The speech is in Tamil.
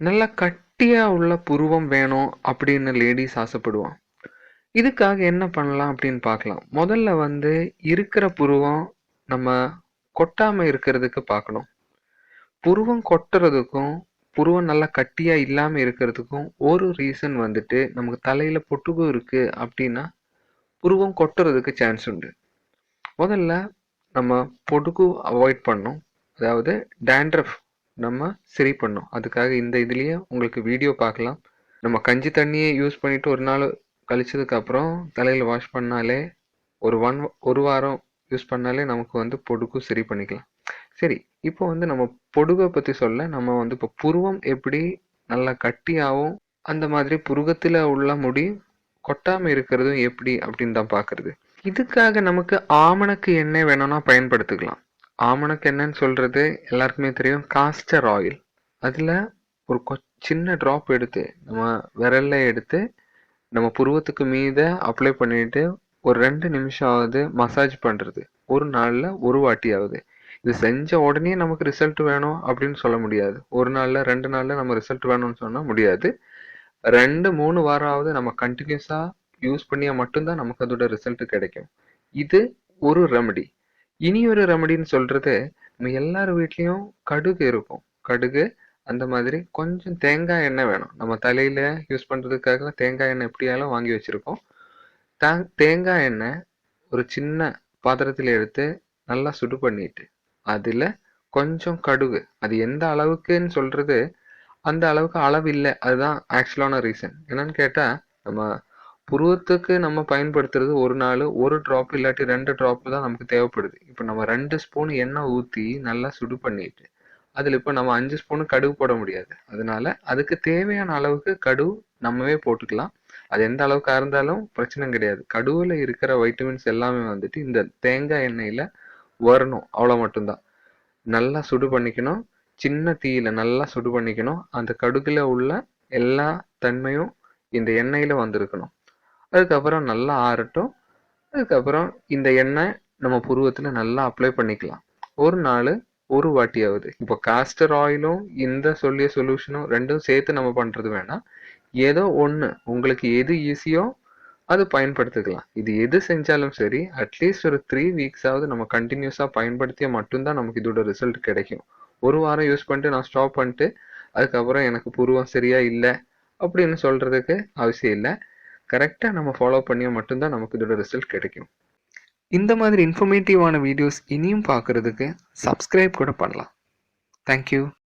நல்லா கட்டியா உள்ள புருவம் வேணும் அப்படின்னு லேடிஸ் ஆசைப்படுவான். இதுக்காக என்ன பண்ணலாம் அப்படின்னு பார்க்கலாம். முதல்ல வந்து இருக்கிற புருவம் நம்ம கொட்டாம இருக்கிறதுக்கு பார்க்கணும். புருவம் கொட்டுறதுக்கும் புருவம் நல்லா கட்டியா இல்லாம இருக்கிறதுக்கும் ஒரு ரீசன் வந்துட்டு நமக்கு தலையில பொட்டுக்கும் இருக்கு அப்படின்னா புருவம் கொட்டுறதுக்கு சான்ஸ் உண்டு. முதல்ல நம்ம பொடுக்கு அவாய்ட் பண்ணணும். அதாவது டேண்ட்ரஃப் நம்ம சரி பண்ணோம் அதுக்காக இந்த இதுலேயே உங்களுக்கு வீடியோ பார்க்கலாம். நம்ம கஞ்சி தண்ணியை யூஸ் பண்ணிவிட்டு ஒரு நாள் கழிச்சதுக்கப்புறம் தலையில் வாஷ் பண்ணாலே ஒரு ஒன் ஒரு வாரம் யூஸ் பண்ணாலே நமக்கு வந்து பொடுகு சரி பண்ணிக்கலாம். சரி இப்போ வந்து நம்ம பொடுகை பற்றி சொல்ல நம்ம வந்து இப்போ புருவம் எப்படி நல்லா கட்டியாகவும் அந்த மாதிரி புருகத்தில் உள்ள முடி கொட்டாமல் இருக்கிறதும் எப்படி அப்படின்னு தான் பார்க்குறது. இதுக்காக நமக்கு ஆமணக்கு எண்ணெய் வேணும்னா பயன்படுத்திக்கலாம். ஆமணக்கு என்னன்னு சொல்றது எல்லாருக்குமே தெரியும். காஸ்டர் ஆயில் அதுல ஒரு கொ- சின்ன ட்ராப் எடுத்து நம்ம விரல்ல எடுத்து நம்ம புருவத்துக்கு மீத அப்ளை பண்ணிட்டு ஒரு ரெண்டு நிமிஷம் ஆகுது மசாஜ் பண்றது. ஒரு நாள்ல ஒரு வாட்டி ஆகுது இது செஞ்ச உடனே நமக்கு ரிசல்ட் வேணும் அப்படின்னு சொல்ல முடியாது. ஒரு நாள்ல ரெண்டு நாள்ல நம்ம ரிசல்ட் வேணும்னு சொன்னா முடியாது. ரெண்டு மூணு வாரம் ஆகுது நம்ம கண்டினியூஸா யூஸ் பண்ணியா மட்டும்தான் நமக்கு அதோட ரிசல்ட் கிடைக்கும். இது ஒரு ரெமடி இனி ஒரு ரெமடின்னு சொல்றது நம்ம எல்லார் வீட்லயும் கடுகு இருக்கும். கடுகு அந்த மாதிரி கொஞ்சம் தேங்காய் எண்ணெய் வேணும். நம்ம தலையில யூஸ் பண்றதுக்காக தேங்காய் எண்ணெய் எப்படியாலும் வாங்கி வச்சிருக்கோம். தேங்காய் எண்ணெய் ஒரு சின்ன பாத்திரத்தில் எடுத்து நல்லா சுடு பண்ணிட்டு அதுல கொஞ்சம் கடுகு. அது எந்த அளவுக்குன்னு சொல்றது அந்த அளவுக்கு அளவு இல்லை. அதுதான் ஆக்சுவலான ரீசன் என்னன்னு கேட்டா நம்ம புருவத்துக்கு நம்ம பயன்படுத்துறது ஒரு நாள் ஒரு ட்ராப் இல்லாட்டி ரெண்டு ட்ராப்பு தான் நமக்கு தேவைப்படுது. இப்போ நம்ம ரெண்டு ஸ்பூன் எண்ணெய் ஊற்றி நல்லா சுடு பண்ணிட்டு அதில் இப்போ நம்ம அஞ்சு ஸ்பூன் கடுகு போட முடியாது. அதனால அதுக்கு தேவையான அளவுக்கு கடுகு நம்மவே போட்டுக்கலாம். அது எந்த அளவுக்கு இருந்தாலும் பிரச்சனை கிடையாது. கடுவில் இருக்கிற வைட்டமின்ஸ் எல்லாமே வந்துட்டு இந்த தேங்காய் எண்ணெயில் வரணும். அவ்வளோ மட்டும்தான். நல்லா சுடு பண்ணிக்கணும். சின்ன தீயில நல்லா சுடு பண்ணிக்கணும். அந்த கடுகுல உள்ள எல்லா தன்மையும் இந்த எண்ணெயில் வந்திருக்கணும். அதுக்கப்புறம் நல்லா ஆறட்டும். அதுக்கப்புறம் இந்த எண்ணெய் நம்ம புருவத்தில் நல்லா அப்ளை பண்ணிக்கலாம். ஒரு நாள் ஒரு வாட்டியாவது. இப்போ காஸ்டர் ஆயிலும் இந்த சொல்லிய சொல்யூஷனும் ரெண்டும் சேர்த்து நம்ம பண்ணுறது வேணாம். ஏதோ ஒன்று உங்களுக்கு எது ஈஸியோ அது பயன்படுத்திக்கலாம். இது எது செஞ்சாலும் சரி அட்லீஸ்ட் ஒரு த்ரீ வீக்ஸாவது நம்ம கண்டினியூஸாக பயன்படுத்தியா மட்டும்தான் நமக்கு இதோட ரிசல்ட் கிடைக்கும். ஒரு வாரம் யூஸ் பண்ணிட்டு நான் ஸ்டாப் பண்ணிட்டு அதுக்கப்புறம் எனக்கு புருவம் சரியா இல்லை அப்படின்னு சொல்கிறதுக்கு அவசியம் இல்லை. கரெக்டாக நம்ம ஃபாலோ பண்ணியா மட்டும்தான் நமக்கு இதோட ரிசல்ட் கிடைக்கும். இந்த மாதிரி இன்ஃபர்மேட்டிவான வீடியோஸ் இனியும் பார்க்கறதுக்கு சப்ஸ்கிரைப் கூட பண்ணலாம். தேங்க்யூ